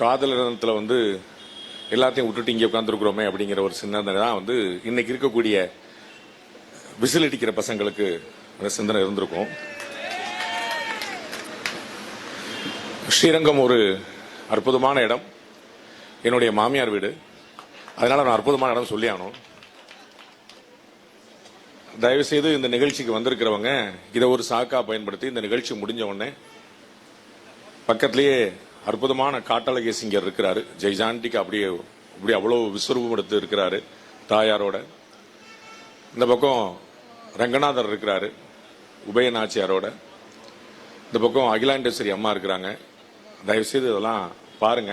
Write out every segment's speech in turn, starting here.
காதலத்தில் வந்து எல்லாத்தையும் விட்டுட்டு இங்கே உட்காந்துருக்குறோமே அப்படிங்கிற ஒரு சிந்தனை தான் வந்து இன்னைக்கு இருக்கக்கூடிய விசில் அடிக்கிற பசங்களுக்கு அந்த சிந்தனை இருந்திருக்கும். ஸ்ரீரங்கம் ஒரு அற்புதமான இடம். என்னுடைய மாமியார் வீடு. அதனால நான் அற்புதமான இடம் சொல்லி ஆகணும். தயவு செய்து இந்த நிகழ்ச்சிக்கு வந்திருக்கிறவங்க இதை ஒரு சாக்கா பயன்படுத்தி இந்த நிகழ்ச்சி முடிஞ்ச உடனே பக்கத்திலேயே அற்புதமான காட்டழகி சிங்கர் இருக்கிறாரு. ஜெய்ஜாண்டிக்கு அப்படியே இப்படி அவ்வளோ விஸ்வரூபம் எடுத்து இருக்கிறாரு தாயாரோட. இந்த பக்கம் ரங்கநாதர் இருக்கிறாரு உபய நாச்சியாரோட இந்த பக்கம் அகிலாண்டேஸ்வரி அம்மா இருக்கிறாங்க. தயவுசெய்து இதெல்லாம் பாருங்க.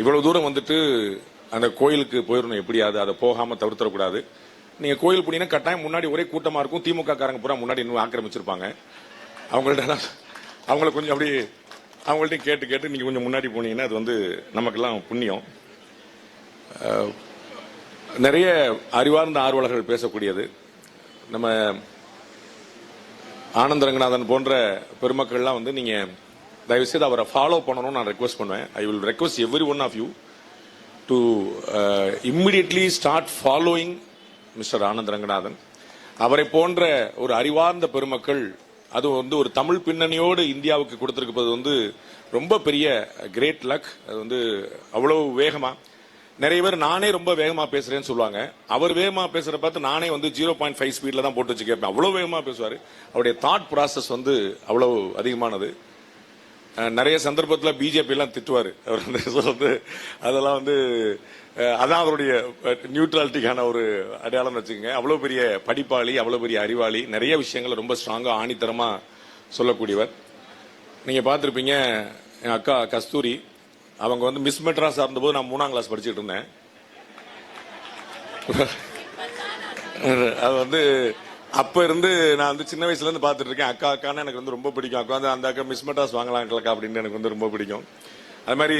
இவ்வளோ தூரம் வந்துட்டு அந்த கோயிலுக்கு போயிடணும் எப்படியாவது அதை போகாமல் தவிர்த்தரக்கூடாது நீங்கள் கோயில் போனீங்கன்னா கட்டாயம் முன்னாடி ஒரே கூட்டமாக இருக்கும். திமுக காரங்க பூரா முன்னாடி இன்னும் ஆக்கிரமிச்சிருப்பாங்க. அவங்கள்ட்ட அவங்கள கொஞ்சம் அப்படி அவங்கள்ட்ட கேட்டு கேட்டு நீங்கள் கொஞ்சம் முன்னாடி போனீங்கன்னா அது வந்து நமக்கெல்லாம் புண்ணியம். நிறைய அறிவார்ந்த ஆர்வலர்கள் பேசக்கூடியது. நம்ம ஆனந்த ரங்கநாதன் போன்ற பெருமக்கள்லாம் வந்து நீங்கள் தயவு செய்து அவரை ஃபாலோ பண்ணணும்னு நான் ரெக்வஸ்ட் பண்ணுவேன். I will request every one of you to immediately start following mister Anand Ranganathan. அவரை போன்ற ஒரு அறிவார்ந்த பெருமக்கள் அது வந்து ஒரு தமிழ் பின்னணியோடு இந்தியாவுக்கு கொடுத்திருப்பது வந்து ரொம்ப பெரிய கிரேட் லக் அது வந்து அவ்வளவு வேகமாக நிறைய பேர் நானே ரொம்ப வேகமாக பேசுகிறேன்னு சொல்லுவாங்க. அவர் வேகமாக பேசுகிற பார்த்து நானே வந்து ஜீரோ பாயிண்ட் ஃபைவ் ஸ்பீடில் தான் போட்டு வச்சு கேட்பேன். அவ்வளோ வேகமாக பேசுவார். அவருடைய தாட் ப்ராசஸ் வந்து அவ்வளோ அதிகமானது. நிறைய சந்தர்ப்பத்தில் பிஜேபி எல்லாம் அவர் வந்து ஸோ வந்து அதெல்லாம் வந்து அதான் அவருடைய நியூட்ராலிட்டிக்கான ஒரு அடையாளம் வச்சுக்கோங்க. அவ்வளோ பெரிய படிப்பாளி அவ்வளோ பெரிய அறிவாளி நிறைய விஷயங்களை ரொம்ப ஸ்ட்ராங்காக ஆணித்தரமாக சொல்லக்கூடியவர். நீங்கள் பார்த்துருப்பீங்க என் அக்கா கஸ்தூரி அவங்க வந்து மிஸ் மெட்ராஸ் இருந்தபோது நான் மூணாம் கிளாஸ் படிச்சுட்டு இருந்தேன். அது வந்து அப்ப இருந்து நான் வந்து சின்ன வயசுல இருந்து பாத்துட்டு இருக்கேன். அக்கா அக்கான்னு எனக்கு வந்து ரொம்ப பிடிக்கும். அக்கா வந்து அந்த அக்கா மிஸ் மெட்ராஸ் வாங்கலாம் அப்படின்னு எனக்கு வந்து ரொம்ப பிடிக்கும். அது மாதிரி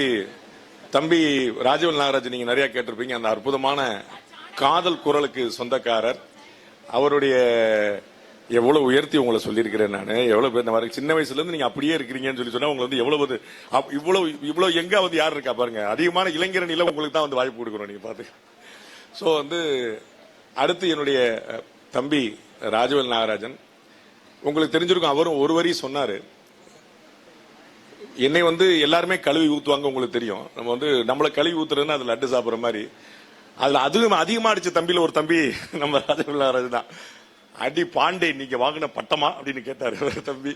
தம்பி ராஜவல் நாகராஜ் நீங்க நிறைய கேட்டிருப்பீங்க. அந்த அற்புதமான காதல் குரலுக்கு சொந்தக்காரர். அவருடைய எவ்வளவு உயர்த்தி உங்களை சொல்லியிருக்கிறேன் நான். எவ்வளவு பேர் இந்த மாதிரி சின்ன வயசுல இருந்து நீங்க அப்படியே இருக்கிறீங்கன்னு சொல்லி சொன்னா உங்களுக்கு வந்து எவ்வளவு அப்- இவ்வளவு இவ்வளவு எங்க வந்து யார் இருக்கா பாருங்க. அதிகமான இளைஞரணியில உங்களுக்கு தான் வந்து வாய்ப்பு கொடுக்குறோம் நீங்க பாத்து ஸோ வந்து அடுத்து என்னுடைய தம்பி ராஜவேல் நாகராஜன் உங்களுக்கு தெரிஞ்சிருக்கும் அவரும் ஒரு வரி சொன்னார். என்னை வந்து எல்லாருமே கழுவி ஊற்றுவாங்க உங்களுக்கு தெரியும். நம்ம வந்து நம்மள கழுவி ஊத்துறதுன்னா அது லட்டு சாப்பிட்ற மாதிரி. அதில் அதுவும் அதிகமாக அடிச்ச தம்பியில் ஒரு தம்பி நம்ம ராஜவேல் நாகராஜன் தான். அடி பாண்டே நீங்கள் வாங்கின பட்டமா அப்படின்னு கேட்டாரு தம்பி.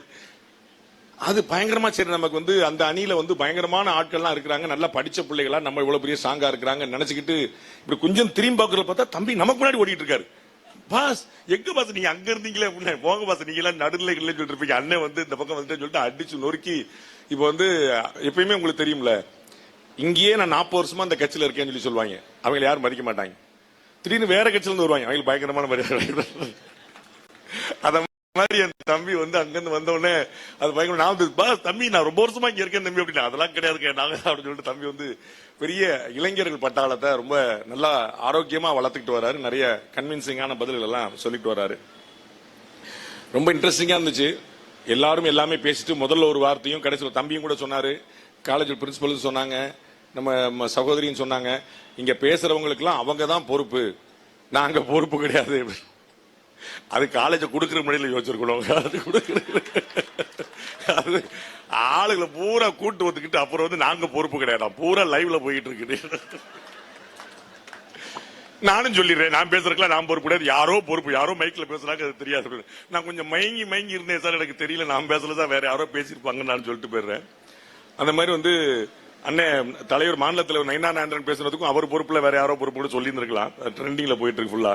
அது பயங்கரமா சரி நமக்கு வந்து அந்த அணியில வந்து பயங்கரமான ஆட்கள்லாம் இருக்கிறாங்க நல்லா படிச்ச பிள்ளைகளா நம்ம இவ்வளவு பெரிய சாங்கா இருக்கிறாங்க நினைச்சுக்கிட்டு இப்படி கொஞ்சம் திரும்பி பார்க்கறத பார்த்தா தம்பி நமக்கு முன்னாடி ஓடிட்டு இருக்காரு. பாஸ் எங்க பாஸ் நீங்க அங்க இருந்தீங்களே அப்படின்னு போங்க பாஸ் நீங்க எல்லாம் நடுநிலை சொல்லிட்டு இருப்பீங்க அண்ணன் வந்து இந்த பக்கம் வந்துட்டு சொல்லிட்டு அடிச்சு நொறுக்கி இப்போ வந்து எப்பயுமே உங்களுக்கு தெரியும்ல இங்கேயே நான் நாற்பது வருஷமா அந்த கட்சியில இருக்கேன்னு சொல்லி சொல்லுவாங்க. அவங்களை யாரும் மதிக்க மாட்டாங்க. திடீர்னு வேற கட்சியில இருந்து வருவாங்க. அவங்களுக்கு பயங்கரமான மரியாதை. அத மாதிரி என் தம்பி வந்து அங்கிருந்து வந்தவொடனே அது பயங்கர நான் வந்து "பாஸ், தம்பி நான் ரொம்ப வருஷமா இங்க இருக்கேன் தம்பி அப்படின்னா அதெல்லாம் கிடையாது நாங்க அப்படின்னு சொல்லிட்டு தம்பி வந்து பெரிய இளைஞர்கள் பட்டாளத்தை ரொம்ப நல்லா ஆரோக்கியமா வளர்த்துக்கிட்டு வராரு. நிறைய கன்வின்சிங்கான பதில்கள் எல்லாம் சொல்லிட்டு வராரு. ரொம்ப இன்ட்ரெஸ்டிங்கா இருந்துச்சு. எல்லாரும் எல்லாமே பேசிட்டு முதல்ல ஒரு வார்த்தையும் கடைசியில் தம்பியும் கூட சொன்னாரு. காலேஜ் பிரின்சிபல் சொன்னாங்க. நம்ம நம்ம சகோதரியும் சொன்னாங்க. இங்க பேசுறவங்களுக்குலாம் அவங்க தான் பொறுப்பு. நாங்க பொறுப்பு கிடையாது. அது காலேஜ் கொடுக்கிற முறையில் யோசிச்சிருக்கணும். அது அது ஆளுகளை பூரா கூட்டு வந்துக்கிட்டு அப்புறம் வந்து நாங்க பொறுப்பு கிடையாது? பூரா லைவ்ல போயிட்டு இருக்குது நானும் சொல்லிடுறேன். நான் பேசுறதுக்குலாம் நான் பொறுப்பு கிடையாது. யாரோ பொறுப்பு. யாரோ மைக்ல பேசுறாங்க அது தெரியாது. நான் கொஞ்சம் மயங்கி மயங்கி இருந்தேன் சார். எனக்கு தெரியல. நான் பேசல தான் வேற யாரோ பேசியிருப்பாங்க நான் சொல்லிட்டு போயிடுறேன். அந்த மாதிரி வந்து அண்ணே தலைவர் மாநில தலைவர் நைனா நாயந்திரன் பேசுறதுக்கும் அவர் பொறுப்புல வேற யாரோ பொறுப்பு கூட சொல்லியிருந்திருக்கலாம். ட்ரெண்டிங்ல போயிட்டு இருக்கு ஃபுல்லா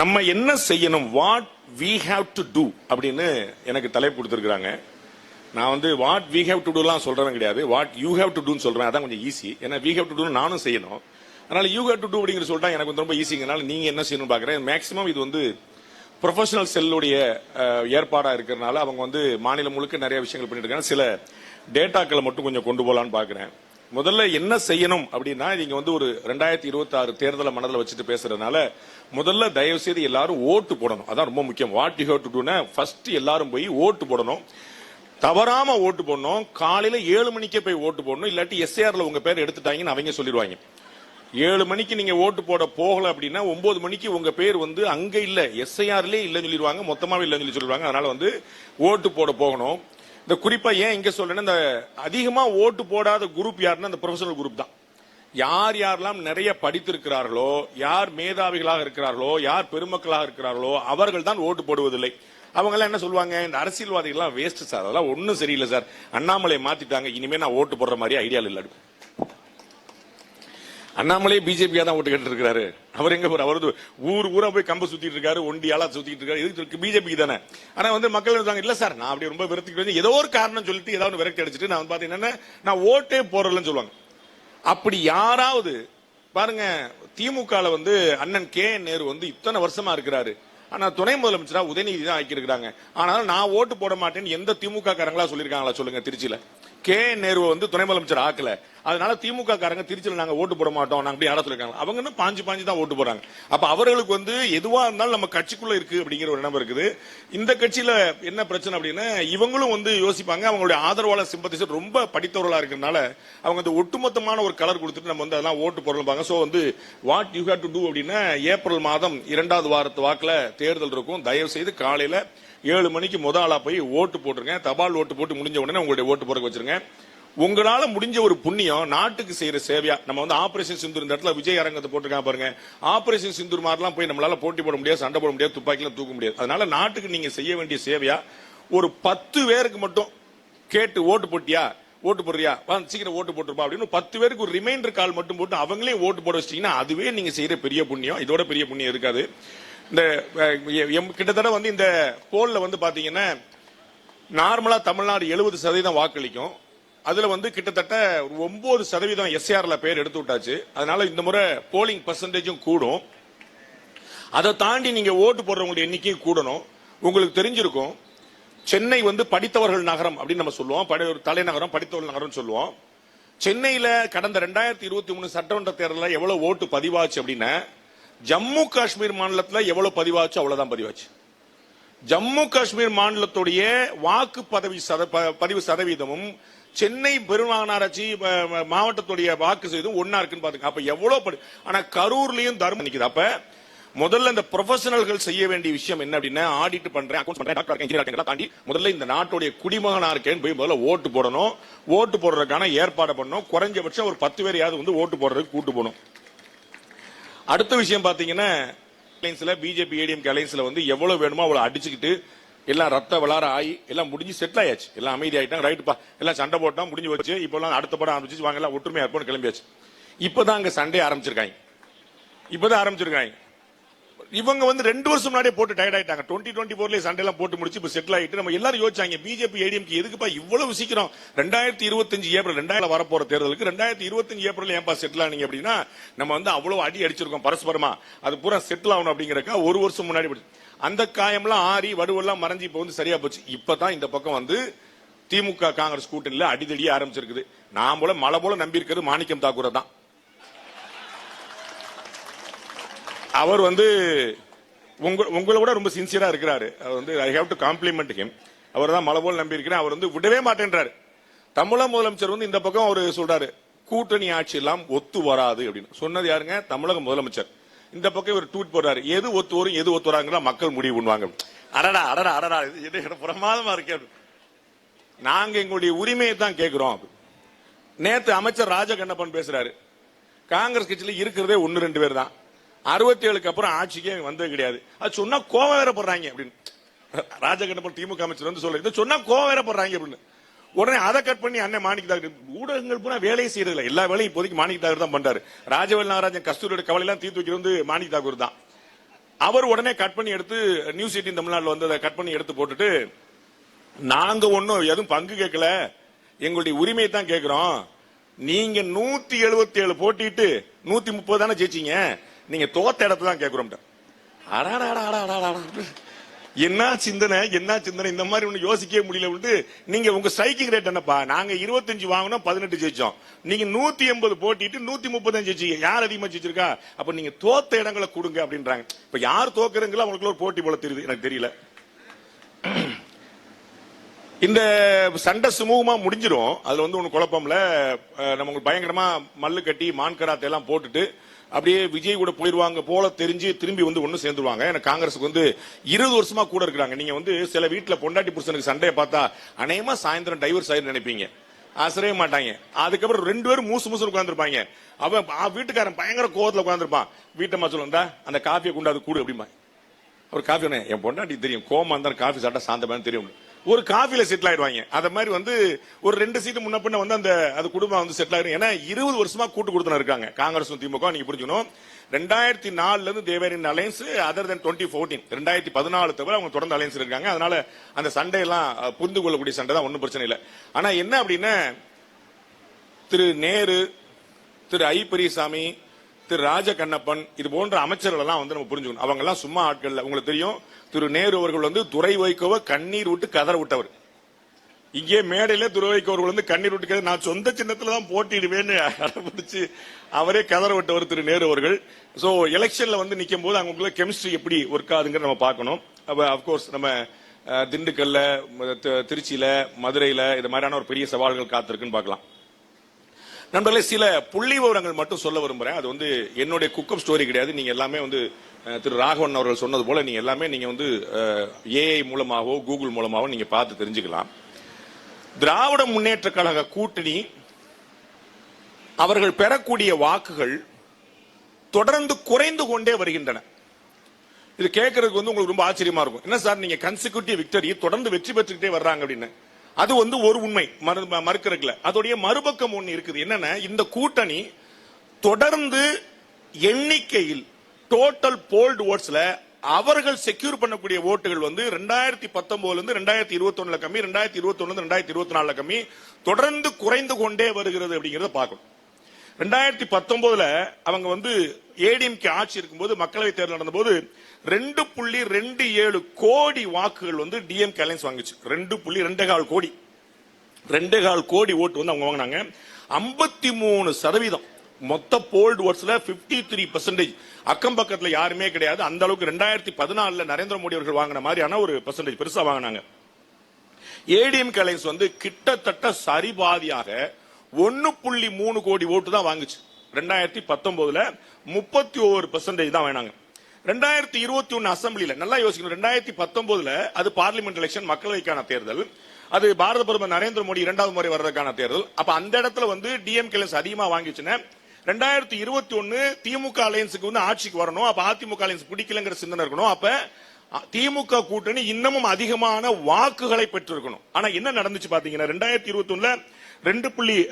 நம்ம என்ன செய்யணும்? What we have to do அப்படின்னு எனக்கு தலைப்பு கொடுத்துருக்குறாங்க. நான் வந்து வாட் வி ஹேவ் டு டூலாம் சொல்றவன் கிடையாது. வாட் யூ ஹேவ் டு டூன்னு சொல்றேன். அதான் கொஞ்சம் ஈஸி ஏன்னா வி ஹேவ் டு டூ நானும் செய்யணும். அதனால யூ ஹேவ் டு டூ அப்படிங்கிற சொல்லிட்டா எனக்கு வந்து ரொம்ப ஈஸிங்கனால நீங்க என்ன செய்யணும் பாக்குறேன். மேக்ஸிமம் இது வந்து ப்ரொஃபஷனல் செல்லுடைய ஏற்பாடாக ஏற்பாடா இருக்கிறனால அவங்க வந்து மாநிலம் முழுக்க நிறைய விஷயங்கள் பண்ணிட்டு இருக்காங்க. சில டேட்டாக்களை மட்டும் கொஞ்சம் கொண்டு போகலான்னு பாக்குறேன். முதல்ல என்ன செய்யணும் அப்படின்னா நீங்க வந்து ஒரு ரெண்டாயிரத்தி இருபத்தி ஆறு தேர்தலை மனதில் வச்சுட்டு பேசுறதுனால முதல்ல தயவு செய்து எல்லாரும் ஓட்டு போடணும். அதான் ரொம்ப முக்கியம். வாட் யூ ஹேவ் டு டூனா ஃபர்ஸ்ட் எல்லாரும் போய் ஓட்டு போடணும். தவறாம ஓட்டு போடணும். காலையில ஏழு மணிக்கே போய் ஓட்டு போடணும். இல்லாட்டி எஸ்ஏஆர்ல உங்க பேர் எடுத்துட்டாங்கன்னு அவங்க சொல்லிடுவாங்க. ஏழு மணிக்கு நீங்க ஓட்டு போட போகல அப்படின்னா ஒன்பது மணிக்கு உங்க பேர் வந்து அங்க இல்ல. எஸ்ஐஆர்லயே இல்லைன்னு சொல்லிடுவாங்க. மொத்தமாவே இல்லைன்னு சொல்லி சொல்லிடுவாங்க. அதனால வந்து ஓட்டு போட போகணும். இந்த குறிப்பா ஏன் இங்க சொல்றேன்னா இந்த அதிகமா ஓட்டு போடாத குரூப் யாருன்னா இந்த ப்ரொஃபஷனல் குரூப் தான். யார் யாரெல்லாம் நிறைய படித்திருக்கிறார்களோ யார் மேதாவிகளாக இருக்கிறார்களோ யார் பெருமக்களாக இருக்கிறார்களோ அவர்கள் தான் ஓட்டு போடுவதில்லை. அவங்க எல்லாம் என்ன சொல்லுவாங்க இந்த அரசியல்வாதிகள்லாம் வேஸ்ட் சார். அதெல்லாம் ஒன்றும் சரியில்லை சார். அண்ணாமலை மாத்திட்டாங்க. இனிமே நான் ஓட்டு போடுற மாதிரி ஐடியா இல்லை. அண்ணாமலே பிஜேபியா தான் ஓட்டு கேட்டு இருக்காரு அவர் எங்க போற அவர் ஊர் ஊரா போய் கம்ப சுத்திட்டு இருக்காரு ஒண்டி ஆளா சுத்திட்டு இருக்காரு. இதுக்கு பிஜேபிக்கு தானே. ஆனா வந்து மக்கள் இருந்தாங்க இல்ல சார் நான் அப்படி ரொம்ப விரக்தி ஏதோ ஒரு காரணம் சொல்லிட்டு ஏதாவது விரக்தி அடிச்சிட்டு நான் வந்து பாத்தீங்கன்னா நான் ஓட்டே போறலன்னு சொல்லுவாங்க. அப்படி யாராவது பாருங்க திமுகல வந்து அண்ணன் கே நேரு வந்து இத்தனை வருஷமா இருக்கிறாரு. ஆனா துணை முதலமைச்சரா உதயநிதி தான் ஆக்கியிருக்கிறாங்க. ஆனாலும் நான் ஓட்டு போட மாட்டேன்னு எந்த திமுக காரங்களா சொல்லியிருக்காங்களா சொல்லுங்க திருச்சியில. கே என் நேரு வந்து துணை முதலமைச்சர் ஆக்கல. அதனால திமுக காரங்க திருச்சியில் நாங்க ஓட்டு போட மாட்டோம். நாங்க அப்படி யாரா சொல்லிருக்காங்க. அவங்க இன்னும் பாஞ்சு பாஞ்சு தான் ஓட்டு போறாங்க அப்ப அவர்களுக்கு வந்து எதுவா இருந்தாலும் நம்ம கட்சிக்குள்ள இருக்கு அப்படிங்கிற ஒரு எண்ணம் இருக்குது. இந்த கட்சியில என்ன பிரச்சனை அப்படின்னா இவங்களும் வந்து யோசிப்பாங்க. அவங்களுடைய ஆதரவாளர் சிம்பத்திசர் ரொம்ப படித்தவர்களா இருக்கிறதுனால அவங்க அந்த ஒட்டுமொத்தமான ஒரு கலர் கொடுத்துட்டு நம்ம வந்து அதெல்லாம் ஓட்டு போடலாம் சோ வந்து what you have to do அப்படின்னா ஏப்ரல் மாதம் இரண்டாவது வாரத்து வாக்குல தேர்தல் இருக்கும். தயவு செய்து காலையில ஏழு மணிக்கு முத ஆளா போய் ஓட்டு போட்டுருங்க. தபால் ஓட்டு போட்டு முடிஞ்ச உடனே உங்களுடைய ஓட்டு போட வச்சிருங்க. உங்களால முடிஞ்ச ஒரு புண்ணியம் நாட்டுக்கு செய்யற சேவையா நம்ம வந்து ஆபரேஷன் சிந்தூர் இந்த இடத்துல விஜய் அரங்கத்தை போட்டிருக்காங்க பாருங்க. ஆபரேஷன் சிந்தூர் மாதிரிலாம் போய் நம்மளால போட்டி போட முடியாது சண்டை போட முடியாது துப்பாக்கிலாம் தூக்க முடியாது. அதனால நாட்டுக்கு நீங்க செய்ய வேண்டிய சேவையா ஒரு பத்து பேருக்கு மட்டும் கேட்டு ஓட்டு போட்டியா ஓட்டு போடுறியா? வா, சீக்கிரம் ஓட்டு போட்டுருப்பா அப்படின்னு பத்து பேருக்கு ஒரு ரிமைண்டர் கால் மட்டும் போட்டு அவங்களே ஓட்டு போட வச்சிட்டீங்கன்னா அதுவே நீங்க செய்யற பெரிய புண்ணியம். இதோட பெரிய புண்ணியம் இருக்காது. இந்த எம்- கிட்டத்தட்ட வந்து இந்த போல்ல வந்து பாத்தீங்கன்னா நார்மலா தமிழ்நாடு எழுபது சதவீதம் வாக்களிக்கும். அதுல வந்து கிட்டத்தட்ட ஒரு ஒன்பது சதவீதம் எஸ்ஆர்ல பேர் எடுத்து விட்டாச்சு. அதனால இந்த முறை போலிங் பர்சன்டேஜும் கூடும். அதை தாண்டி நீங்க ஓட்டு போடுறவங்களுடைய எண்ணிக்கையும் கூடணும். உங்களுக்கு தெரிஞ்சிருக்கும் சென்னை வந்து படித்தவர்கள் நகரம் அப்படின்னு நம்ம சொல்லுவோம். படி- ஒரு தலைநகரம் படித்தவர்கள் நகரம் சொல்லுவோம். சென்னையில கடந்த ரெண்டாயிரத்தி இருபத்தி மூணு சட்டமன்ற தேர்தலில் எவ்வளவு ஓட்டு பதிவாச்சு அப்படின்னா ஜம்மு காஷ்மீர் மாநிலத்தில் எவ்வளவு பதிவாச்சு அவ்வளவுதான் பதிவாச்சு. ஜம்மு காஷ்மீர் மாநிலத்துடைய வாக்கு பதவி சத- ப- பதிவு சதவீதமும் சென்னை பெருநகராட்சி மாவட்டத்துடைய வாக்கு செய்தும் ஒன்னா இருக்குன்னு பாத்துங்க அப்ப எவ்வளவு படி- ஆனா கரூர்லயும் தர்மம் நிக்குது அப்ப முதல்ல இந்த ப்ரொஃபஷனல்கள் செய்ய வேண்டிய விஷயம் என்ன அப்படின்னா ஆடிட் பண்றேன் அக்கௌண்ட் பண்றேன் டாக்டர் இன்ஜினியர் தாண்டி முதல்ல இந்த நாட்டுடைய குடிமகனா இருக்கேன்னு போய் முதல்ல ஓட்டு போடணும். ஓட்டு போடுறதுக்கான ஏற்பாடு பண்ணணும். குறைஞ்சபட்சம் ஒரு பத்து பேரையாவது வந்து ஓட்டு போடுறதுக்கு கூட்டு போகணும். அடுத்த விஷயம் பாத்தீங்கன்னா அலைன்ஸ்ல பிஜேபி ஏடிஎம் அலைன்ஸ்ல வந்து எவ்வளவு வேணுமோ அவ்வளவு அடிச்சுக்கிட்டு எல்லாம் ரத்த விளாற ஆகி எல்லாம் முடிஞ்சு செட்டில் ஆயாச்சு. எல்லாம் அமைதி ஆகிட்டாங்க ரைட்டுப்பா எல்லாம் சண்டை போட்டோம் முடிஞ்சு வச்சு இப்போலாம் அடுத்த படம் ஆரம்பிச்சு வாங்க எல்லாம் ஒற்றுமையா இருப்போம்னு கிளம்பியாச்சு. இப்பதான் அங்கே சண்டே ஆரம்பிச்சிருக்காங்க. இப்பதான் ஆரம்பிச்சிருக்காங்க. இவங்க வந்து ரெண்டு வருஷம் முன்னாடியே போட்டு டயர்ட் ஆயிட்டாங்க. டுவெண்ட்டி டுவெண்ட்டி போர்லயே சண்டை போட்டு முடிச்சு இப்போ செட்டில் ஆயிட்டு நம்ம எல்லாரும் யோசிச்சாங்க பிஜேபி ஏடிஎம்கே எதுக்குப்பா இவ்வளவு சீக்கிரம் ரெண்டாயிரத்தி இருபத்தஞ்சு ஏப்ரல் ரெண்டாயிரம் வரப்போற தேர்தலுக்கு ரெண்டாயிரத்தி இருபத்தஞ்சு ஏப்ரல் ஏன்பா செட்டில் ஆனீங்க அப்படின்னா நம்ம வந்து அவ்வளவு அடி அடிச்சிருக்கோம் பரஸ்பரமா. அது பூரா செட்டில் ஆகணும் அப்படிங்கிறக்கா ஒரு வருஷம் முன்னாடி அந்த காயம்லாம் ஆறி வடுவெல்லாம் மறைஞ்சு இப்போ வந்து சரியா போச்சு. இப்பதான் இந்த பக்கம் வந்து திமுக காங்கிரஸ் கூட்டணியில அடிதடியே ஆரம்பிச்சிருக்குது. நான் போல மலை போல நம்பி இருக்கிறது மாணிக்கம் தாக்கூரை தான். அவர் வந்து உங்க உங்களை விட ரொம்ப சின்சியரா இருக்கிறாரு. அவர் வந்து I have to compliment him அவர் தான் மலை போல் நம்பி இருக்கிறேன். அவர் வந்து விடவே மாட்டேன்றாரு. தமிழக முதலமைச்சர் வந்து இந்த பக்கம் அவர் சொல்றாரு கூட்டணி ஆட்சி எல்லாம் ஒத்து வராது அப்படின்னு. சொன்னது யாருங்க? தமிழக முதலமைச்சர். இந்த பக்கம் இவர் ட்வீட் போடுறாரு. எது ஒத்து வரும் எது ஒத்து வராங்கன்னா மக்கள் முடிவு பண்ணுவாங்க. அடடா அடடா அடடா இது என்ன பிரமாதமா இருக்கே நாங்க எங்களுடைய உரிமையை தான் கேட்கிறோம் நேத்து அமைச்சர் ராஜகண்ணப்பன் பேசுறாரு. காங்கிரஸ் கட்சியில இருக்கிறதே ஒன்னு ரெண்டு பேர் தான். அறுபத்தி ஏழுக்கு அப்புறம் ஆட்சிக்கே வந்தது கிடையாது. அது சொன்னா கோவம் வேற போடுறாங்க அப்படின்னு. ராஜகண்ணப்பன் திமுக அமைச்சர் வந்து சொல்ல இதை சொன்னா கோவம் வேற போடுறாங்க அப்படின்னு. உடனே அதை கட் பண்ணி அண்ணன் மாணிக்க தாகர் ஊடகங்கள் பூரா வேலையை செய்யறதில்ல. எல்லா வேலையும் இப்போதைக்கு மாணிக்க தாக்கர் தான் பண்றாரு. ராஜவேல் நாகராஜன் கஸ்தூரியோட கவலை எல்லாம் தீர்த்து வைக்கிறது வந்து மாணிக்க தாக்கூர் தான். அவர் உடனே கட் பண்ணி எடுத்து நியூஸ் எயிட்டின் தமிழ்நாட்டில் வந்து அதை கட் பண்ணி எடுத்து போட்டுட்டு நாங்க ஒன்றும் எதுவும் பங்கு கேட்கல. எங்களுடைய உரிமையை தான் கேட்கிறோம். நீங்க நூத்தி எழுபத்தி ஏழு போட்டிட்டு நூத்தி முப்பது தானே ஜெயிச்சீங்க. நீங்க தோத்த இடத்துல தான் கேட்கிறோம் என்ன சிந்தனை என்ன சிந்தனை இந்த மாதிரி ஒன்று யோசிக்கவே முடியல நீங்க உங்க ஸ்ட்ரைக்கிங் ரேட் என்னப்பா? நாங்க இருபத்தஞ்சு வாங்கினோம் பதினெட்டு ஜெயிச்சோம். நீங்க நூத்தி எண்பது போட்டிட்டு நூத்தி முப்பத்தஞ்சு ஜெயிச்சீங்க. யார் அதிகமா ஜெயிச்சிருக்கா? அப்ப நீங்க தோத்த இடங்களை கொடுங்க அப்படின்றாங்க. இப்ப யார் தோக்குறீங்களோ அவங்களுக்கு ஒரு போட்டி போல தெரியுது. எனக்கு தெரியல. இந்த சண்டை சுமூகமா முடிஞ்சிடும் அதுல வந்து ஒண்ணு குழப்பம்ல நம்ம உங்களுக்கு பயங்கரமா மல்லு கட்டி மான்கராத்தை எல்லாம் போட்டுட்டு அப்படியே விஜய் கூட போயிருவாங்க போல தெரிஞ்சு திரும்பி வந்து ஒன்று சேர்ந்துருவாங்க. எனக்கு காங்கிரஸுக்கு வந்து இருபது வருஷமா கூட இருக்கிறாங்க. நீங்க வந்து சில வீட்டுல பொண்டாட்டி புருஷனுக்கு சண்டையை பார்த்தா அநேகமா சாயந்தரம் டைவர்ஸ் ஆயிரு நினைப்பீங்க. அசரவே மாட்டாங்க. அதுக்கப்புறம் ரெண்டு பேரும் மூசு மூசு உட்காந்துருப்பாங்க அவன் வீட்டுக்காரன் பயங்கர கோவத்துல உட்காந்துருப்பான் வீட்டம்மா சொல்லுந்தா அந்த காஃபியை கொண்டாது கூடு அப்படிமா ஒரு காஃபி என் பொண்டாட்டி தெரியும். கோமா இருந்தாலும் காஃபி சாப்பிட்டா சாந்தமான தெரியும். ஒரு காஃபில செட்டில் ஆயிடுவாங்க. அத மாதிரி வந்து ஒரு ரெண்டு சீட்டு முன்ன பின்ன வந்து அந்த அது குடும்பம் வந்து செட்டில் ஆயிடும். ஏன்னா இருபது வருஷமா கூட்டு கொடுத்துன இருக்காங்க. காங்கிரஸும் திமுக நீங்க புரிஞ்சுக்கணும். ரெண்டாயிரத்தி நாலுல இருந்து Thevar alliance other than twenty fourteen ரெண்டாயிரத்தி பதினாலு தவிர அவங்க தொடர்ந்து அலைன்ஸ் இருக்காங்க. அதனால அந்த சண்டையெல்லாம் எல்லாம் புரிந்து கொள்ளக்கூடிய சண்டை தான் ஒன்றும் பிரச்சனை இல்லை. ஆனா என்ன அப்படின்னா திரு நேரு திரு ஐ பெரியசாமி திரு ராஜ கண்ணப்பன் இது போன்ற அமைச்சர்கள் எல்லாம் வந்து நம்ம புரிஞ்சுக்கணும். அவங்க எல்லாம் சும்மா ஆட்கள் உங்களுக்கு தெரியும் திரு நேரு அவர்கள் வந்து துறை வைகோவை கண்ணீர் விட்டு கதற விட்டவர். இங்கே மேடையில துறை வைகோவர்கள் வந்து கண்ணீர் விட்டு கதற, நான் சொந்த சின்னத்துல தான் போட்டிடுவேன்னு அடம்பிடிச்சு அவரே கதற விட்டவர் திரு நேரு அவர்கள். சோ எலெக்ஷன்ல வந்து நிக்கும் போது அவங்களுக்குள்ள கெமிஸ்ட்ரி எப்படி ஒர்க் ஆகுதுங்கிற நம்ம பார்க்கணும். அப்போ அப்கோர்ஸ் நம்ம திண்டுக்கல்ல திருச்சியில மதுரையில இது மாதிரியான ஒரு பெரிய சவால்கள் காத்திருக்குன்னு பார்க்கலாம். நண்பர்களே சில புள்ளி விவரங்கள் மட்டும் சொல்ல விரும்புறேன். அது வந்து என்னுடைய குக்கப் ஸ்டோரி கிடையாது. நீங்க எல்லாமே வந்து திரு ராகவன் அவர்கள் சொன்னது போல நீங்க எல்லாமே நீங்க வந்து ஏஐ மூலமாகவோ கூகுள் மூலமாகவோ நீங்க பார்த்து தெரிஞ்சுக்கலாம். திராவிட முன்னேற்ற கழக கூட்டணி அவர்கள் பெறக்கூடிய வாக்குகள் தொடர்ந்து குறைந்து கொண்டே வருகின்றன. இது கேட்கறதுக்கு வந்து உங்களுக்கு ரொம்ப ஆச்சரியமா இருக்கும். என்ன சார் நீங்க கன்சிக்யூட்டிவ் விக்டரி தொடர்ந்து வெற்றி பெற்றுக்கிட்டே வர்றாங்க அப்படின்னு. அது வந்து ஒரு உண்மை. மறு- ம- அதோடைய மறுபக்கம் ஒன்று இருக்குது. என்னன்னா இந்த கூட்டணி தொடர்ந்து எண்ணிக்கையில் டோட்டல் போல்டு ஓட்ஸ்ல அவர்கள் செக்யூர் பண்ணக்கூடிய ஓட்டுகள் வந்து ரெண்டாயிரத்தி பத்தொன்பதுல இருந்து ரெண்டாயிரத்தி இருபத்தி ஒண்ணுல கம்மி ரெண்டாயிரத்தி இருபத்தி ஒன்னு ரெண்டாயிரத்தி இருபத்தி நாலுல கம்மி தொடர்ந்து குறைந்து கொண்டே வருகிறது அப்படிங்கறத பார்க்கணும். ரெண்டாயிரத்தி பத்தொன்பதுல அவங்க வந்து ஏடிஎம்கே ஆட்சி இருக்கும்போது மக்களவைத் தேர்தல் நடந்தபோது ரெண்டு புள்ளி ரெண்டு ஏழு கோடி வாக்குகள் வந்து டிஎம்கே அலையன்ஸ் வாங்குச்சு. ரெண்டு புள்ளி ரெண்டு கால் கோடி. ரெண்டு கால் கோடி ஓட்டு வந்து அவங்க வாங்கினாங்க. ஐம்பத்தி மூணு சதவீதம். மொத்த போல்டு ஓட்ஸ்ல 53% த்ரீ பர்சன்டேஜ் அக்கம் பக்கத்துல யாருமே கிடையாது. அந்த அளவுக்கு ரெண்டாயிரத்தி பதினாலுல நரேந்திர மோடி அவர்கள் வாங்கின மாதிரியான ஒரு பர்சன்டேஜ் பெருசா வாங்கினாங்க. ஏடிஎம் கலைன்ஸ் வந்து கிட்டத்தட்ட சரிபாதியாக ஒன்னு புள்ளி மூணு கோடி ஓட்டு தான் வாங்குச்சு. ரெண்டாயிரத்தி பத்தொன்பதுல முப்பத்தி ஓரு பெர்சன்டேஜ் தான் வேணாங்க ரெண்டாயிரத்தி இருபத்தி ஒன்னு அசம்பிளியில நல்லா யோசிக்கணும் ரெண்டாயிரத்தி பத்தொன்பதுல அது பார்லிமெண்ட் எலெக்ஷன் மக்களவைக்கான தேர்தல் அது பாரத பிரதமர் நரேந்திர மோடி இரண்டாவது முறை வர்றதுக்கான தேர்தல் அப்ப அந்த இடத்துல வந்து டிஎம்கே அதிகமா வாங்கிச்சுன்னா ரெண்டாயிரத்தி இருபத்தி ஒன்னு திமுக அலையன்ஸுக்கு வந்து ஆட்சிக்கு வரணும் அப்ப அதிமுக அலையன்ஸ் பிடிக்கலங்கிற சிந்தனை இருக்கணும் அப்ப திமுக கூட்டணி இன்னமும் அதிகமான வாக்குகளை பெற்றிருக்கணும். ஆனா என்ன நடந்துச்சு பாத்தீங்கன்னா ரெண்டாயிரத்தி இருபத்தி ஒண்ணுல ரெண்டு புள்ளி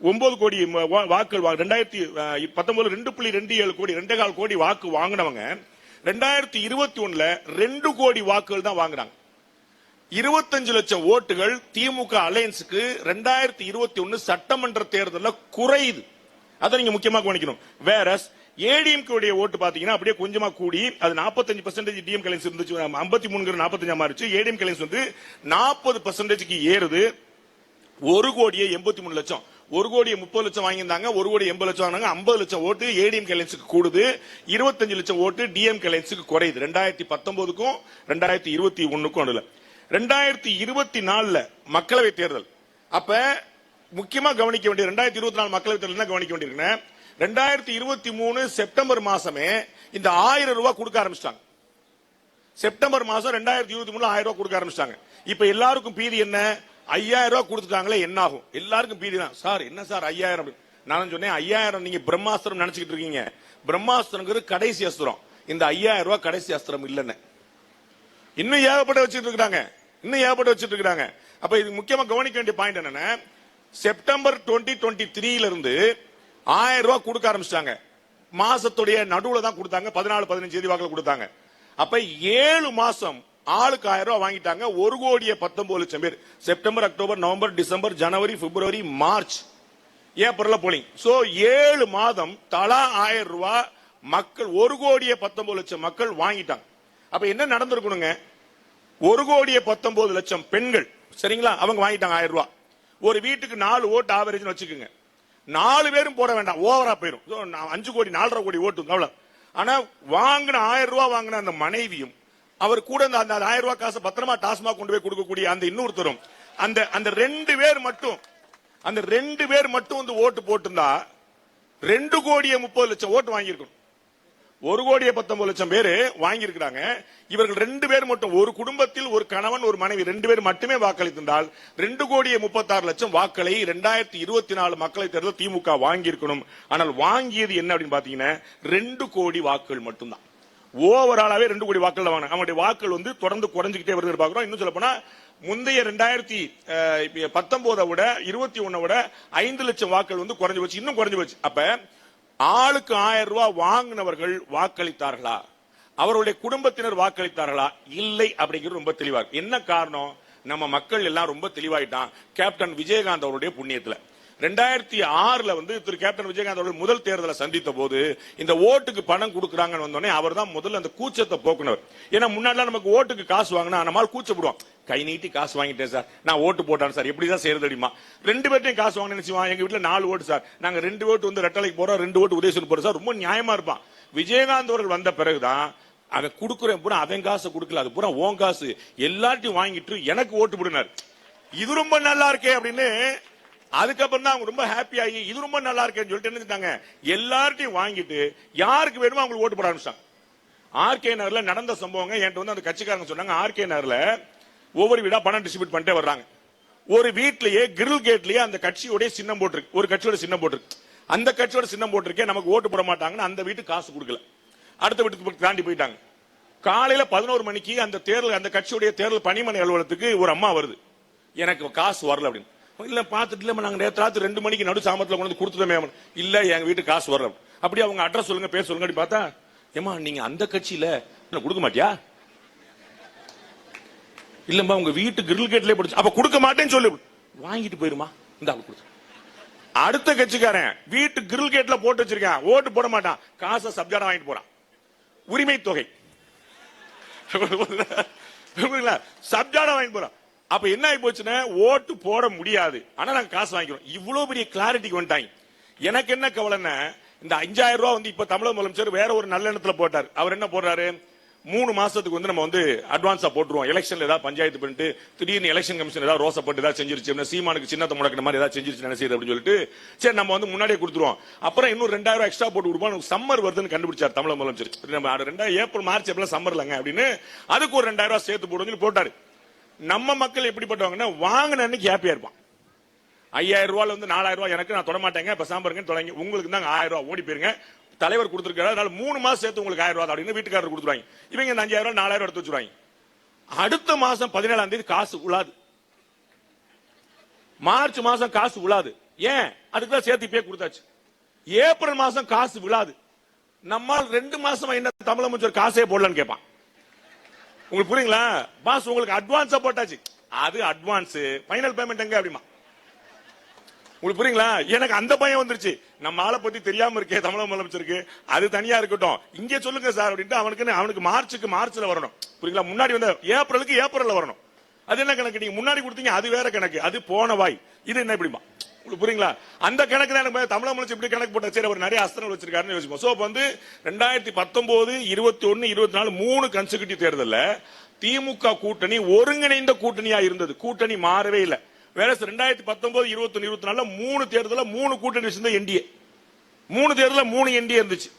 ஒன்பது கோடி வா- வாக்குகள் வா- ரெண்டாயிரத்தி பத்தொன்பது ரெண்டு புள்ளி ரெண்டு ஏழு கோடி ரெண்டே கால் கோடி வாக்கு வாங்கினவங்க ரெண்டாயிரத்தி இருபத்தி ஒண்ணுல ரெண்டு கோடி வாக்குகள் தான் வாங்குறாங்க. இருபத்தஞ்சு லட்சம் ஓட்டுகள் திமுக அலையன்ஸுக்கு ரெண்டாயிரத்தி இருபத்தி ஒன்னு சட்டமன்ற தேர்தலில் குறையுது. அதை நீங்க முக்கியமா கவனிக்கணும். வேற ஏடிஎம்கே உடைய ஓட்டு பாத்தீங்கன்னா அப்படியே கொஞ்சமா கூடி அது 45% பர்சன்டேஜ் டிஎம் கலைன்ஸ் இருந்துச்சு ஐம்பத்தி மூணுங்கிற நாற்பத்தஞ்சா மாறிச்சு. ஏடிஎம் கலைன்ஸ் வந்து நாற்பது பர்சன்டேஜ்க்கு ஏறுது. ஒரு கோடியே எண்பத்தி மூணு லட்சம். ஒரு கோடியே முப்பது லட்சம் வாங்கியிருந்தாங்க ஒரு கோடி எண்பது லட்சம் வாங்கினாங்க ஐம்பது லட்சம் ஓட்டு ஏடிஎம் கலைன்ஸுக்கு கூடுது இருபத்தஞ்சு லட்சம் ஓட்டு டிஎம் கலைன்ஸுக்கு குறையுது. ரெண்டாயிரத்தி பத்தொன்பதுக்கும் ரெண்டாயிரத்தி இருபத்தி ஒண்ணுக்கும் நடுவில். ரெண்டாயிரத்தி இருபத்தி நாலுல மக்களவை தேர்தல். அப்ப முக்கியமா கவனிக்க வேண்டிய ரெண்டாயிரத்தி இருபத்தி நாலு மக்களவை தேர்தல் தான் கவனிக்க வேண்டியிருக்கேன் ரெண்டாயிரத்தி இருபத்தி மூணு செப்டம்பர் மாசமே இந்த ஆயிரம் ரூபாய் கொடுக்க ஆரம்பிச்சிட்டாங்க. செப்டம்பர் மாசம் ரெண்டாயிரத்தி இருபத்தி மூணு ஆயிரம் ரூபாய் கொடுக்க ஆரம்பிச்சிட்டாங்க. இப்ப எல்லாருக்கும் பீதி என்ன? ஐயாயிரம் ரூபாய் கொடுத்துட்டாங்களே என்ன ஆகும்? எல்லாருக்கும் பீதி தான். சார் என்ன சார் ஐயாயிரம்? நான் சொன்னேன் ஐயாயிரம் நீங்க பிரம்மாஸ்திரம் நினைச்சுக்கிட்டு இருக்கீங்க. பிரம்மாஸ்திரங்கிறது கடைசி அஸ்திரம். இந்த ஐயாயிரம் ரூபாய் கடைசி அஸ்திரம் இல்லைன்னு. இன்னும் ஏகப்பட்ட வச்சுட்டு இருக்காங்க இன்னும் ஏகப்பட்ட வச்சுட்டு இருக்காங்க அப்ப இது முக்கியமா கவனிக்க வேண்டிய பாயிண்ட் என்னன்னா செப்டம்பர் டுவெண்ட்டி டுவெண்ட்டி த்ரீல இருந்து ஆயிரம் ரூபாய் கொடுக்க ஆரம்பிச்சிட்டாங்க. மாசத்துடைய நடுவுல தான் கொடுத்தாங்க. பதினாலு பதினஞ்சு தேதி வாக்கில் கொடுத்தாங்க. அப்ப ஏழு மாசம் ஆளுக்கு ஆயிரம் ரூபாய் வாங்கிட்டாங்க. ஒரு கோடியே பத்தொன்பது லட்சம் பேர். September October November December January February March. ஏப்ரல்ல polling so ஏழு மாதம் தலா ஆயிரம் ரூபாய் மக்கள் ஒரு கோடியே பத்தொன்பது லட்சம் மக்கள் வாங்கிட்டாங்க. அப்ப என்ன நடந்திருக்கணுங்க? ஒரு கோடியே பத்தொன்பது லட்சம் பெண்கள் சரிங்களா? அவங்க வாங்கிட்டாங்க ஆயிரம் ரூபாய். ஒரு வீட்டுக்கு நாலு ஓட்டு ஆவரேஜ் வச்சுக்கோங்க. நாலு பேரும் போட வேண்டாம். ஓவரா போயிடும் நான் அஞ்சு கோடி நாலரை கோடி ஓட்டு அவ்வளவு ஆனா வாங்கின ஆயிரம் ரூபாய் வாங்கின அந்த மனைவியும் அவர் கூட அந்த அந்த ஆயிரம் ரூபாய் காசை பத்திரமா டாஸ்மாக் கொண்டு போய் கொடுக்கக்கூடிய அந்த இன்னொருத்தரும் அந்த அந்த ரெண்டு பேர் மட்டும் அந்த ரெண்டு பேர் மட்டும் வந்து ஓட்டு போட்டிருந்தா ரெண்டு கோடியே முப்பது லட்சம் ஓட்டு வாங்கியிருக்கணும். ஒரு கோடியே பத்தொன்பது லட்சம் பேர் வாங்கியிருக்கிறாங்க. இவர்கள் ரெண்டு பேர் மட்டும் ஒரு குடும்பத்தில் ஒரு கணவன் ஒரு மனைவி ரெண்டு பேர் மட்டுமே வாக்களித்திருந்தால் ரெண்டு கோடியே முப்பத்தாறு லட்சம் வாக்களை இரண்டாயிரத்தி இருபத்தி நாலு மக்களை தேர்தல் திமுக வாங்கியிருக்கணும். ஆனால் வாங்கியது என்ன அப்படின்னு பாத்தீங்கன்னா ரெண்டு கோடி வாக்குகள் மட்டும்தான். ஓவராலாவே ரெண்டு கோடி வாக்குகள் வாங்க அவங்களுடைய வாக்குகள் வந்து தொடர்ந்து குறைஞ்சிக்கிட்டே வருது பாக்குறோம் இன்னும் சொல்ல போனா முந்தைய ரெண்டாயிரத்தி பத்தொன்பதை விட இருபத்தி ஒன்னை விட ஐந்து லட்சம் வாக்குகள் வந்து குறைஞ்சு போச்சு இன்னும் குறைஞ்சு போச்சு. அப்ப ஆளுக்கு ஆயிரம் ரூபாய் வாங்கினவர்கள் வாக்களித்தார்களா? அவருடைய குடும்பத்தினர் வாக்களித்தார்களா? இல்லை அப்படிங்கிறது ரொம்ப தெளிவா இருக்கு. என்ன காரணம்? நம்ம மக்கள் எல்லாம் ரொம்ப தெளிவாயிட்டான். கேப்டன் விஜயகாந்த் அவருடைய புண்ணியத்துல. ரெண்டாயிரத்தி ஆறுல வந்து திரு கேப்டன் விஜயகாந்த் அவர்கள் முதல் தேர்தலை சந்தித்த போது இந்த ஓட்டுக்கு பணம் கொடுக்குறாங்கன்னு வந்தோடனே அவர் தான் முதல்ல அந்த கூச்சத்தை போக்குனவர். ஏன்னா முன்னாடிலாம் நமக்கு ஓட்டுக்கு காசு வாங்கினா நம்மளால கூச்சப்படுவோம் கை நீட்டி காசு வாங்கிட்டேன் சார். நான் ஓட்டு போட்டேன் சார். எப்படி தான் செய்யறது தெரியுமா ரெண்டு பேர்ட்டையும் காசு வாங்கினேன் நினைச்சுவான் எங்க வீட்டுல நாலு ஓட்டு சார். நாங்க ரெண்டு ஓட்டு வந்து ரெட்டலைக்கு போறோம். ரெண்டு ஓட்டு உதயசூர் போறோம் சார். ரொம்ப நியாயமா இருப்பான். விஜயகாந்த் அவர்கள் வந்த பிறகுதான் அவன் கொடுக்குறேன். பூரா அவன் காசு கொடுக்கல. அது பூரா ஓன் காசு. எல்லாத்தையும் வாங்கிட்டு எனக்கு ஓட்டு போடுனார். இது ரொம்ப நல்லா இருக்கே அப்படின்னு அதுக்கப்புறம் தான் அவங்க ரொம்ப ஹாப்பி ஆகி இது ரொம்ப நல்லா இருக்குன்னு சொல்லிட்டு என்ன செஞ்சாங்க எல்லார்ட்டையும் வாங்கிட்டு யாருக்கு வேணுமோ அவங்களுக்கு ஓட்டு போட ஆரம்பிச்சாங்க ஆர்கே நகர்ல நடந்த சம்பவங்க என்கிட்ட வந்து அந்த கட்சிக்காரங்க சொன்னாங்க. ஆர்கே நகர்ல ஒவ்வொரு வீடா பணம் டிஸ்ட்ரிபியூட் பண்ணிட்டே வர்றாங்க. ஒரு வீட்லயே கிரில் கேட்லயே அந்த கட்சியோட சின்னம் போட்டிருக்கு. ஒரு கட்சியோட சின்னம் போட்டிருக்கு. அந்த கட்சியோட சின்னம் போட்டிருக்கே நமக்கு ஓட்டு போட மாட்டாங்கன்னு அந்த வீட்டுக்கு காசு கொடுக்கல. அடுத்த வீட்டுக்கு தாண்டி போயிட்டாங்க. காலையில பதினோரு மணிக்கு அந்த தேர்தல் அந்த கட்சியுடைய தேர்தல் பணிமனை அலுவலகத்துக்கு ஒரு அம்மா வருது. எனக்கு காசு வரல அப்படின்னு. இல்ல பாத்துட்டு இல்ல நாங்க நேற்று ராத்திரி ரெண்டு மணிக்கு நடு சாமத்துல கொண்டு வந்து கொடுத்துட்டோமே இல்ல எங்க வீட்டுக்கு காசு வர்ற. அப்படி அவங்க அட்ரஸ் சொல்லுங்க பேர் சொல்லுங்க அப்படி பார்த்தா ஏமா நீங்க அந்த கட்சியில கொடுக்க மாட்டியா? இல்லம்மா உங்க வீட்டு கிரில் கேட்லயே படிச்சு அப்ப கொடுக்க மாட்டேன்னு சொல்லு. வாங்கிட்டு போயிருமா? இந்த ஆள் கொடுத்து. அடுத்த கட்சிக்காரன் வீட்டு கிரில் கேட்ல போட்டு வச்சிருக்கேன். ஓட்டு போட மாட்டான். காசை சப்ஜாடா வாங்கிட்டு போறான். உரிமை தொகை. சப்ஜாடா வாங்கிட்டு போறான். அப்ப என்ன ஆகி போச்சுன்னா ஓட்டு போட முடியாது. ஆனா நாங்க காசு வாங்கிக்கிறோம். இவ்வளவு பெரிய கிளாரிட்டிக்கு வந்துட்டாங்க. எனக்கு என்ன கவலைன்னா இந்த அஞ்சாயிரம் ரூபாய் வந்து இப்ப தமிழக முதலமைச்சர் வேற ஒரு நல்ல எண்ணத்துல போட்டார். அவர் என்ன போடுறாரு? மூணு மாசத்துக்கு வந்து நம்ம வந்து அட்வான்ஸா போட்டுருவோம். எலெக்ஷன்ல ஏதாவது பஞ்சாயத்து பண்ணிட்டு திடீர்னு எலெக்ஷன் கமிஷன் ஏதாவது ரோசப்பட்டு ஏதாவது செஞ்சிருச்சு சீமானுக்கு சின்னத்தை முடக்கிற மாதிரி ஏதாவது செஞ்சிருச்சு நினைச்சது அப்படின்னு சொல்லிட்டு சரி நம்ம வந்து முன்னாடியே கொடுத்துருவோம். அப்புறம் இன்னும் ரெண்டாயிரம் ரூபாய் எக்ஸ்ட்ரா போட்டு கொடுப்போம். சம்மர் வருதுன்னு கண்டுபிடிச்சார் தமிழக முதலமைச்சர். நம்ம ரெண்டாயிரம் ஏப்ரல் மார்ச் ஏப்ரல் சம்மர் இல்லைங்க அப்படின்னு அதுக்கு ஒரு ரெண்டாயிரம் ரூபாய் சேர்த்து போடுவோம் போட்டாரு. நம்ம மக்கள் எப்படிப்பட்டவங்கன்னா வாங்கின அன்னைக்கு ஹாப்பியா இருப்பான். ஐயாயிரம் ரூபாயில வந்து நாலாயிரம் ரூபாய் எனக்கு நான் தொடமாட்டேங்க இப்ப சாம்பாருங்க தொடங்கி உங்களுக்கு தான் ஆயிரம் ரூபாய் ஓடி போயிருங்க. தலைவர் கொடுத்துருக்காரு அதனால மூணு மாசம் சேர்த்து உங்களுக்கு ஆயிரம் ரூபாய் அப்படின்னு வீட்டுக்காரர் கொடுத்துருவாங்க. இவங்க இந்த அஞ்சாயிரம் ரூபாய் நாலாயிரம் எடுத்து வச்சுருவாங்க. அடுத்த மாசம் பதினேழாம் தேதி காசு உழாது மார்ச் மாசம் காசு விழாது ஏன்? அதுக்கு தான் சேர்த்து இப்பயே கொடுத்தாச்சு. ஏப்ரல் மாசம் காசு விழாது. நம்மால் ரெண்டு மாசம் என்ன தமிழ் அமைச்சர் காசே போடலன்னு கேட்பான். உங்களுக்கு புரியுங்களா? பாஸ் உங்களுக்கு அட்வான்ஸா போட்டாச்சு. அது அட்வான்ஸ் ஃபைனல் பேமெண்ட் எங்க அப்படிமா? உங்களுக்கு புரியுங்களா? எனக்கு அந்த பயம் வந்துருச்சு. நம்ம ஆளை பத்தி தெரியாம இருக்கே தமிழக முதலமைச்சருக்கு. அது தனியா இருக்கட்டும். இங்கே சொல்லுங்க சார் அப்படின்ட்டு அவனுக்கு அவனுக்கு மார்ச்சுக்கு மார்ச்ல வரணும். புரியுங்களா? முன்னாடி வந்து ஏப்ரலுக்கு ஏப்ரல்ல வரணும். அது என்ன கணக்கு? நீங்க முன்னாடி கொடுத்தீங்க அது வேற கணக்கு. அது போன வாய். இது என்ன இப்படிமா? உங்களுக்கு புரியுங்களா? அந்த கணக்கு தான் எனக்கு தமிழக முதலமைச்சர் இப்படி கணக்கு போட்ட சரி அவர் நிறைய அஸ்திரங்கள் வச்சிருக்காருன்னு யோசிப்போம். ஸோ வந்து ரெண்டாயிரத்தி பத்தொன்பது இருபத்தி ஒன்னு இருபத்தி நாலு மூணு கன்சிக்யூட்டிவ் தேர்தலில் திமுக கூட்டணி ஒருங்கிணைந்த கூட்டணியா இருந்தது. கூட்டணி மாறவே இல்லை. வேற ரெண்டாயிரத்தி பத்தொன்பது இருபத்தி இருபத்தி நாலுல மூணு தேர்தலில் மூணு கூட்டணி வச்சிருந்த என்டிஏ. மூணு தேர்தலில் மூணு என்டிஏ இருந்துச்சு.